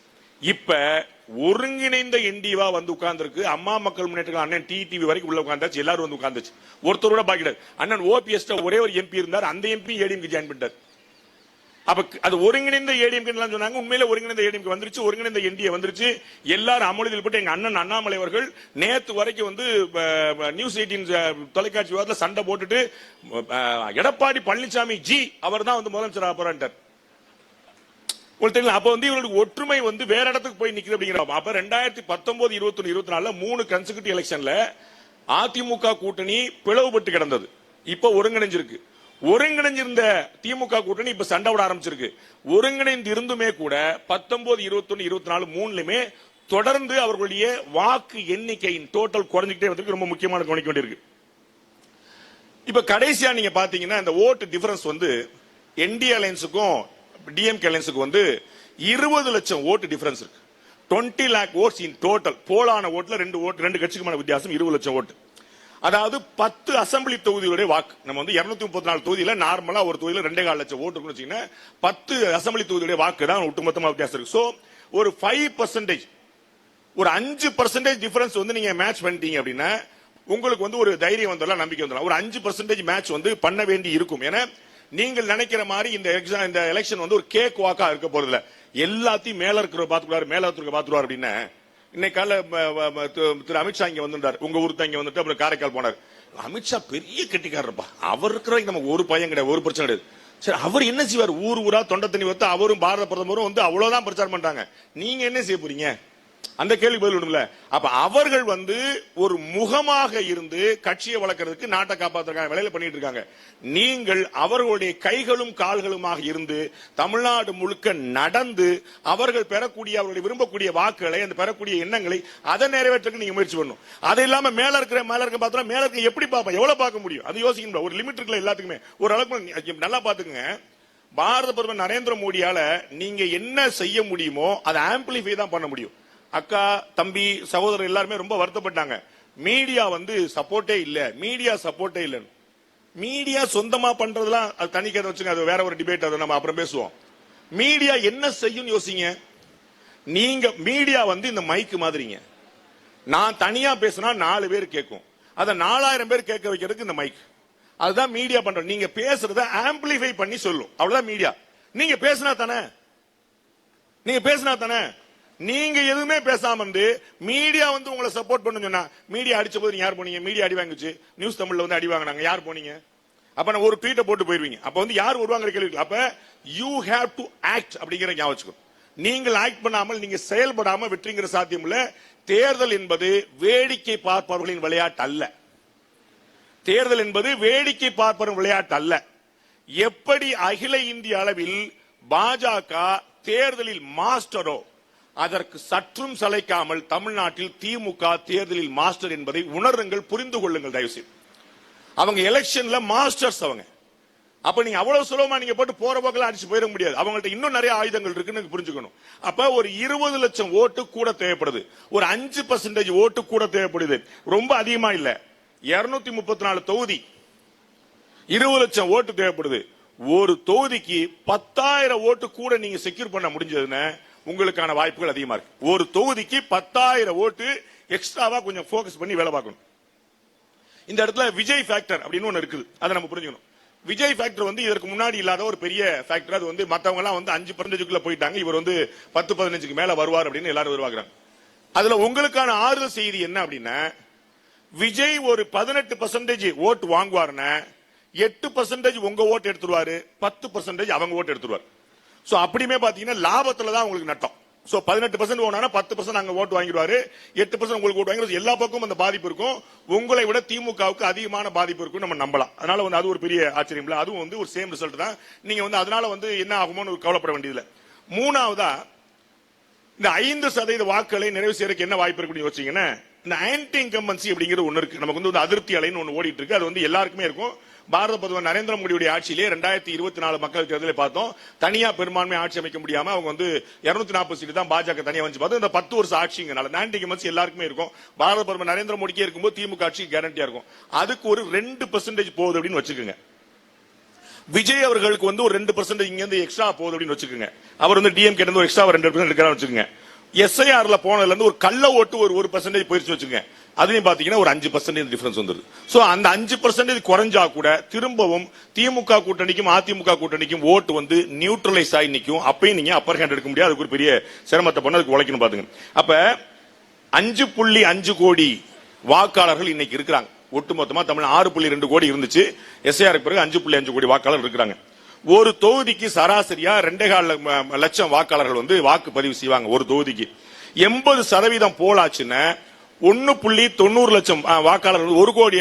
இப்போ ஒருங்கிணைந்த என்டிவா வந்து உட்கார்ந்துருக்கு. அம்மா மக்கள் முன்னேற்ற அண்ணன் டிடிவி வரைக்கும் உள்ள உட்கார்ந்தாச்சு. எல்லாரும் வந்து உட்கார்ந்துச்சு. ஒருத்தரோட பாக்கிடாரு அண்ணன் ஓபிஎஸ் ஒரே ஒரு எம்பி இருந்தார். அந்த எம்பி ஏடிஎம்க்கு ஜாயின் பண்ணிட்டார். அப்ப அது ஒருங்கிணைந்த ஏடிஎம் சொன்னாங்க? உண்மையில ஒருங்கிணைந்த ஏடிஎம் வந்துருச்சு. ஒருங்கிணைந்த என்டிஏ வந்துருச்சு. எல்லாரும் அமளியில் போட்டு எங்க அண்ணன் அண்ணாமலை அவர்கள் நேத்து வரைக்கும் வந்து நியூஸ் எயிட்டின் தொலைக்காட்சி விவாதத்தில் சண்டை போட்டுட்டு எடப்பாடி பழனிசாமி ஜி அவர் தான் வந்து முதலமைச்சர் ஆகிறார் அப்ப வந்து இவர்களுடைய ஒற்றுமை வந்து வேற இடத்துக்கு போய் நிக்குது அப்படிங்கிற அப்ப ரெண்டாயிரத்தி பத்தொன்பது இருபத்தி இருபத்தி நாலுல மூணு கன்சிகூட்டிவ் எலெக்ஷன்ல அதிமுக கூட்டணி பிளவுபட்டு கிடந்தது. இப்ப ஒருங்கிணைஞ்சிருக்கு. ஒருங்கிணைஞ்சிருந்த திமுக கூட்டணி இப்ப சண்டை விட ஆரம்பிச்சிருக்கு. ஒருங்கிணைந்து இருந்துமே கூட பத்தொன்பது இருபத்தொன்னு இருபத்தி நாலு மூணுலயுமே தொடர்ந்து அவர்களுடைய வாக்கு எண்ணிக்கையின் டோட்டல் குறைஞ்சிக்கிட்டே வந்து ரொம்ப முக்கியமான கவனிக்க வேண்டியிருக்கு. இப்ப கடைசியா நீங்க பாத்தீங்கன்னா இந்த ஓட்டு டிஃபரன்ஸ் வந்து என்டி அலைன்ஸுக்கும் டிஎம்கே அலைன்ஸுக்கும் வந்து இருபது லட்சம் ஓட்டு டிஃபரன்ஸ் இருக்கு. Twenty lakh votes in total போலான ஓட்டுல ரெண்டு ஓட்டு ரெண்டு கட்சிக்குமான வித்தியாசம் இருபது லட்சம் ஓட்டு. அதாவது பத்து அசெம்பிளி தொகுதிகளுடைய வாக்கு. நம்ம வந்து இருநூத்தி முப்பத்தி நாலு தொகுதியில நார்மலா ஒரு தொகுதியில் ரெண்டே கால் லட்சம் ஓட்டு இருக்குன்னு வச்சீங்கன்னா பத்து அசம்பிளி தொகுதியுடைய வாக்கு தான் ஒட்டுமொத்தமா வித்தியாசம் இருக்கு. ஸோ ஒரு ஃபைவ் பர்சன்டேஜ் ஒரு அஞ்சு பர்சன்டேஜ் டிஃபரன்ஸ் வந்து நீங்க மேட்ச் பண்ணிட்டீங்க அப்படின்னா உங்களுக்கு வந்து ஒரு தைரியம் வந்துடலாம் நம்பிக்கை வந்துடலாம். ஒரு அஞ்சு பர்சன்டேஜ் மேட்ச் வந்து பண்ண வேண்டி இருக்கும். ஏன்னா நீங்கள் நினைக்கிற மாதிரி இந்த எக்ஸாம் இந்த எலெக்ஷன் வந்து ஒரு கேக் வாக்கா இருக்க போறது இல்ல எல்லாத்தையும் மேல இருக்கிற பாத்துக்குவாரு மேல இருக்கிற பாத்துக்குவார் அப்படின்னு. இன்னைக்கு திரு- அமித்ஷா இங்க வந்திருந்தார். உங்க ஊர் தான் இங்க வந்துட்டு அப்புறம் காரைக்கால் போனார். அமித்ஷா பெரிய கெட்டிக்காரப்பா அவர் இருக்கிற நமக்கு ஒரு பையன் கிடையாது ஒரு பிரச்சனை கிடையாது. சரி அவர் என்ன செய்வார்? ஊர் ஊரா தொண்டை தண்ணி வைத்து அவரும் பாரத பிரதமரும் வந்து அவ்வளவுதான் பிரச்சாரம் பண்றாங்க. நீங்க என்ன செய்ய போறீங்க? அந்த கேள்வி பதில் விடும்ல. அப்ப அவர்கள் வந்து ஒரு முகமாக இருந்து கட்சியை வளர்க்கறதுக்கு நாட்டை காப்பாற்றுறாங்க வேலையில பண்ணிட்டு இருக்காங்க. நீங்கள் அவர்களுடைய கைகளும் கால்களுமாக இருந்து தமிழ்நாடு முழுக்க நடந்து அவர்கள் பெறக்கூடிய அவர்களுடைய விரும்பக்கூடிய வாக்குகளை அந்த பெறக்கூடிய எண்ணங்களை அதை நிறைவேற்றுக்கு நீங்க முயற்சி பண்ணணும். அது இல்லாம மேல இருக்கிற மேல இருக்க பார்த்தா மேல இருக்க எப்படி பார்ப்போம் எவ்வளவு பார்க்க முடியும்? அது யோசிக்கணும் ஒரு லிமிட் இருக்குல்ல எல்லாத்துக்குமே. ஒரு அளவுக்கு நல்லா பாத்துக்கங்க பாரத பிரதமர் நரேந்திர மோடியால நீங்க என்ன செய்ய முடியுமோ அதை ஆம்பிளிஃபை தான் பண்ண முடியும். அக்கா தம்பி சகோதரர் எல்லாருமே ரொம்ப வருத்தப்பட்டாங்க. மீடியா வந்து சப்போர்ட்டே இல்ல. மீடியா சப்போர்ட்டே இல்லைன்னு. மீடியா சொந்தமா பண்றதுலாம் அது தனி கதை வச்சுங்க. அது வேற ஒரு டிபேட் அதை நம்ம அப்புறம் பேசுவோம். மீடியா என்ன செய்யும் யோசிங்க. நீங்க மீடியா வந்து இந்த மைக்கு மாதிரிங்க. நான் தனியா பேசினா நாலு பேர் கேட்கும். அதை நாலாயிரம் பேர் கேட்க வைக்கிறதுக்கு இந்த மைக் அதுதான் மீடியா பண்றோம். நீங்க பேசுறத ஆம்பிளிஃபை பண்ணி சொல்லும். அவ்வளவுதான் மீடியா நீங்க பேசினா தானே? நீங்க பேசினா தானே? நீங்க எதுவுமே பேசாம இருந்து மீடியா வந்து உங்களை சப்போர்ட் பண்ணு சொன்னா மீடியா அடிச்ச போது யார் போனீங்க? மீடியா அடி வாங்குச்சு. நியூஸ் தமிழ்ல வந்து அடி வாங்கினாங்க. யார் போனீங்க? அப்ப நான் ஒரு ட்வீட்டை போட்டு போயிருவீங்க. அப்ப வந்து யார் வருவாங்கிற கேள்வி அப்ப யூ ஹேவ் டு ஆக்ட் அப்படிங்கிற ஞாபகம் நீங்கள் ஆக்ட் பண்ணாமல் நீங்க செயல்படாம வெற்றிங்கிற சாத்தியம் இல்ல. தேர்தல் என்பது வேடிக்கை பார்ப்பவர்களின் விளையாட்டு அல்ல. தேர்தல் என்பது வேடிக்கை பார்ப்பவர்கள் விளையாட்டு அல்ல. எப்படி அகில இந்திய அளவில் பாஜக தேர்தலில் மாஸ்டரோ அதற்கு சற்றும் சளைக்காமல் தமிழ்நாட்டில் திமுக தேர்தலில் மாஸ்டர் என்பதை உணருங்கள் புரிந்து கொள்ளுங்கள் தயவுசெய்து. அவங்க எலெக்ஷன்ல மாஸ்டர்ஸ் அவங்க. அப்ப நீங்க அவ்வளவு சுலபமா நீங்க போட்டு போற போக்கெல்லாம் அடிச்சு போயிட முடியாது. அவங்கள்ட்ட இன்னும் நிறைய ஆயுதங்கள் இருக்குன்னு புரிஞ்சுக்கணும். அப்ப ஒரு இருபது லட்சம் ஓட்டு கூட தேவைப்படுது. ஒரு அஞ்சு பர்சன்டேஜ் ஓட்டு கூட தேவைப்படுது. ரொம்ப அதிகமா இல்ல. இருநூத்தி முப்பத்தி நாலு தொகுதி. இருபது லட்சம் ஓட்டு தேவைப்படுது. ஒரு தொகுதிக்கு பத்தாயிரம் ஓட்டு கூட நீங்க செக்யூர் பண்ண முடிஞ்சதுன்னா உங்களுக்கான வாய்ப்புகள் அதிகமா இருக்கு. ஒரு தொகுதிக்கு பத்தாயிரம் ஓட்டு எக்ஸ்ட்ராவா கொஞ்சம் ஃபோக்கஸ் பண்ணி வேலை பார்க்கணும். இந்த இடத்துல விஜய் ஃபேக்டர் அப்படின்னு ஒண்ணு இருக்குது. அதை நம்ம புரிஞ்சுக்கணும். விஜய் ஃபேக்டர் வந்து இதற்கு முன்னாடி இல்லாத ஒரு பெரிய ஃபேக்டர் அது வந்து மத்தவங்க எல்லாம் வந்து அஞ்சு பர்சன்டேஜுக்குள்ள போயிட்டாங்க. இவர் வந்து பத்து பதினஞ்சுக்கு மேல வருவார் அப்படின்னு எல்லாரும் எதிர்பார்க்கிறாங்க. அதுல உங்களுக்கான ஆறுதல் செய்தி என்ன அப்படின்னா விஜய் ஒரு பதினெட்டு பர்சன்டேஜ் ஓட்டு வாங்குவாருன்னா எட்டு பர்சன்டேஜ் உங்க ஓட்டு எடுத்துருவாரு பத்து பர்சன்டேஜ் அவங்க ஓட்டு எடுத்துருவாரு. சோ அப்படியுமே பாத்தீங்கன்னா லாபத்துல தான் உங்களுக்கு நட்டம். சோ பதினெட்டு பர்சன்ட் ஓனானா பத்து பர்சன்ட் அங்க ஓட்டு வாங்கிடுவாரு. எட்டு பர்சன்ட் உங்களுக்கு ஓட்டு வாங்கி எல்லா பக்கமும் அந்த பாதிப்பு இருக்கும். உங்களை விட திமுகவுக்கு அதிகமான பாதிப்பு இருக்கும் நம்ம நம்பலாம். அதனால வந்து அது ஒரு பெரிய ஆச்சரியம் இல்ல. அதுவும் வந்து ஒரு சேம் ரிசல்ட் தான். நீங்க வந்து அதனால வந்து என்ன ஆகுமோன்னு ஒரு கவலைப்பட வேண்டியதில்லை. மூணாவதா இந்த ஐந்து சதவீத வாக்குகளை நிறைவு செய்யறதுக்கு என்ன வாய்ப்பு இருக்குன்னு யோசிச்சீங்கன்னா இந்த ஆன்டி இன்கம்பன்சி அப்படிங்கிறது ஒன்று இருக்கு. நமக்கு வந்து ஒரு அதிருப்தி அலைன்னு ஒன்று ஓடிட்டு இருக்கு. அது வந்து எல்லாருக்குமே இருக்கும். பாரத பிரதமர் நரேந்திர மோடியுடைய ஆட்சியிலே ரெண்டாயிரத்தி இருபத்தி நாலு மக்கள் தேர்தலை பார்த்தோம். தனியா பெரும்பான்மை ஆட்சி அமைக்க முடியாம அவங்க வந்து இருநூத்தி நாற்பது சீட்டு தான் பாஜக தனியா வந்து பார்த்தோம் இந்த பத்து வருஷம் ஆட்சிங்கனால ஆன்டி மந்த்ஸ் எல்லாருக்குமே இருக்கும். பாரத பிரதமர் நரேந்திர மோடிக்கே இருக்கும்போது திமுக ஆட்சி கேரண்டியா இருக்கும். அதுக்கு ஒரு ரெண்டு பெர்சன்டேஜ் போகுது அப்படின்னு வச்சுக்கோங்க. விஜய் அவர்களுக்கு வந்து ஒரு ரெண்டு பர்சன்ட் இங்க இருந்து எக்ஸ்ட்ரா போகுது அப்படின்னு வச்சுக்கோங்க. அவர் வந்து டிஎம் இருந்து ஒரு எக்ஸ்ட்ரா ரெண்டு பர்சன்ட் எடுக்கிறான்னு வச்சுக்கோங்க. எஸ்ஐஆர்ல போனதுல இருந்து ஒரு கள்ள ஓட்டு ஒரு ஒரு பர்சன்டேஜ் போயிருச்சு வச்சுக்கோங்க. அதுலயும் பாத்தீங்கன்னா ஒரு அஞ்சு பர்சன்டேஜ் டிஃபரன்ஸ் வந்துருது. சோ அந்த அஞ்சு பர்சன்டேஜ் குறைஞ்சா கூட திரும்பவும் திமுக கூட்டணிக்கும் அதிமுக கூட்டணிக்கும் ஓட்டு வந்து நியூட்ரலைஸ் ஆகி நிற்கும் அப்பயும் நீங்க அப்பர் ஹேண்ட் எடுக்க முடியாது. அதுக்கு ஒரு பெரிய சிரமத்தை பண்ண அதுக்கு உழைக்கணும் பாத்துங்க அப்ப அஞ்சு புள்ளி அஞ்சு கோடி வாக்காளர்கள் இன்னைக்கு இருக்கிறாங்க. ஒட்டுமொத்தமா தமிழ் ஆறு புள்ளி ரெண்டு கோடி இருந்துச்சு. எஸ்ஐஆர் பிறகு அஞ்சு புள்ளி அஞ்சு கோடி வாக்காளர் இருக்கிறாங்க. ஒரு தொகுதிக்கு சராசரியா ரெண்டே கால லட்சம் வாக்காளர்கள் வந்து வாக்கு பதிவு செய்வாங்க ஒரு தொகுதிக்கு. எண்பது சதவீதம் போலாச்சுன்னா ஒன்னு புள்ளி தொண்ணூறு லட்சம் வாக்காளர்கள் ஒரு கோடி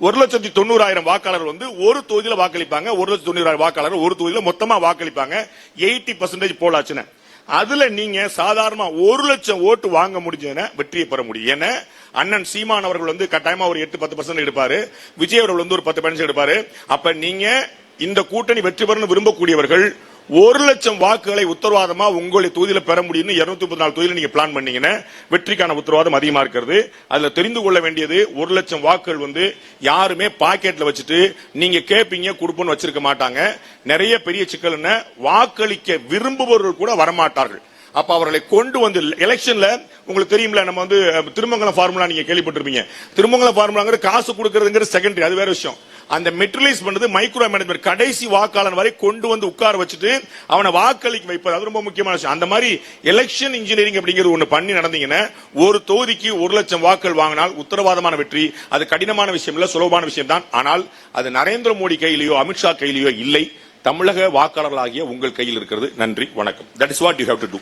ஒரு லட்சத்தி தொண்ணூறாயிரம் வாக்காளர்கள் வந்து ஒரு தொகுதியில் வாக்களிப்பாங்க ஒரு லட்சத்தி தொண்ணூறாயிரம் வாக்காளர்கள் ஒரு தொகுதியில் மொத்தமா வாக்களிப்பாங்க எயிட்டி பர்சன்டேஜ் போலாச்சுன்னு. அதுல நீங்க சாதாரணமா ஒரு லட்சம் ஓட்டு வாங்க முடிஞ்சதுன்னா வெற்றியை பெற முடியும். ஏன்னா அண்ணன் சீமான் அவர்கள் வந்து கட்டாயமா ஒரு எட்டு பத்து பர்சன்ட் எடுப்பாரு விஜய் அவர்கள் வந்து ஒரு பத்து பர்சன்ட் எடுப்பாரு. அப்ப நீங்க இந்த கூட்டணி வெற்றி பெறணும் விரும்பக்கூடியவர்கள் ஒரு லட்சம் வாக்குகளை உத்தரவாதமா உங்களுடைய தொகுதியில் பெற முடியும்னு இருநூத்தி முப்பத்தி நாலு தொகுதியில் நீங்க பிளான் பண்ணீங்கன்னா வெற்றிக்கான உத்தரவாதம் அதிகமா இருக்கிறது. அதுல தெரிந்து கொள்ள வேண்டியது ஒரு லட்சம் வாக்குகள் வந்து யாருமே பாக்கெட்ல வச்சுட்டு நீங்க கேப்பீங்க கொடுப்போம்னு வச்சிருக்க மாட்டாங்க. நிறைய பெரிய சிக்கல் என்ன? வாக்களிக்க விரும்புபவர்கள் கூட வரமாட்டார்கள். அப்ப அவர்களை கொண்டு வந்து எலெக்ஷன்ல உங்களுக்கு தெரியும்ல நம்ம வந்து திருமங்கலம் ஃபார்முலா நீங்க கேள்விப்பட்டிருப்பீங்க. திருமங்கலம் ஃபார்முலாங்கிற காசு கொடுக்கறதுங்கிற செகண்டரி அது வேற விஷயம். அந்த மெட்ரலைஸ் பண்ணது மைக்ரோ மேனேஜ்மெண்ட் கடைசி வாக்காளன் வரை கொண்டு வந்து உட்கார வச்சுட்டு அவனை வாக்களிக்க வைப்பது. அது ரொம்ப முக்கியமான விஷயம். அந்த மாதிரி எலெக்ஷன் இன்ஜினியரிங் அப்படிங்கிறது ஒன்று பண்ணி நடந்தீங்கன்னா ஒரு தொகுதிக்கு ஒரு லட்சம் வாக்கள் வாங்கினால் உத்தரவாதமான வெற்றி அது கடினமான விஷயம் இல்லை சுலபமான விஷயம் தான். ஆனால் அது நரேந்திர மோடி கையிலேயோ அமித்ஷா கையிலேயோ இல்லை. தமிழக வாக்காளர்களாகிய உங்கள் கையில் இருக்கிறது. நன்றி வணக்கம். That is what you have to do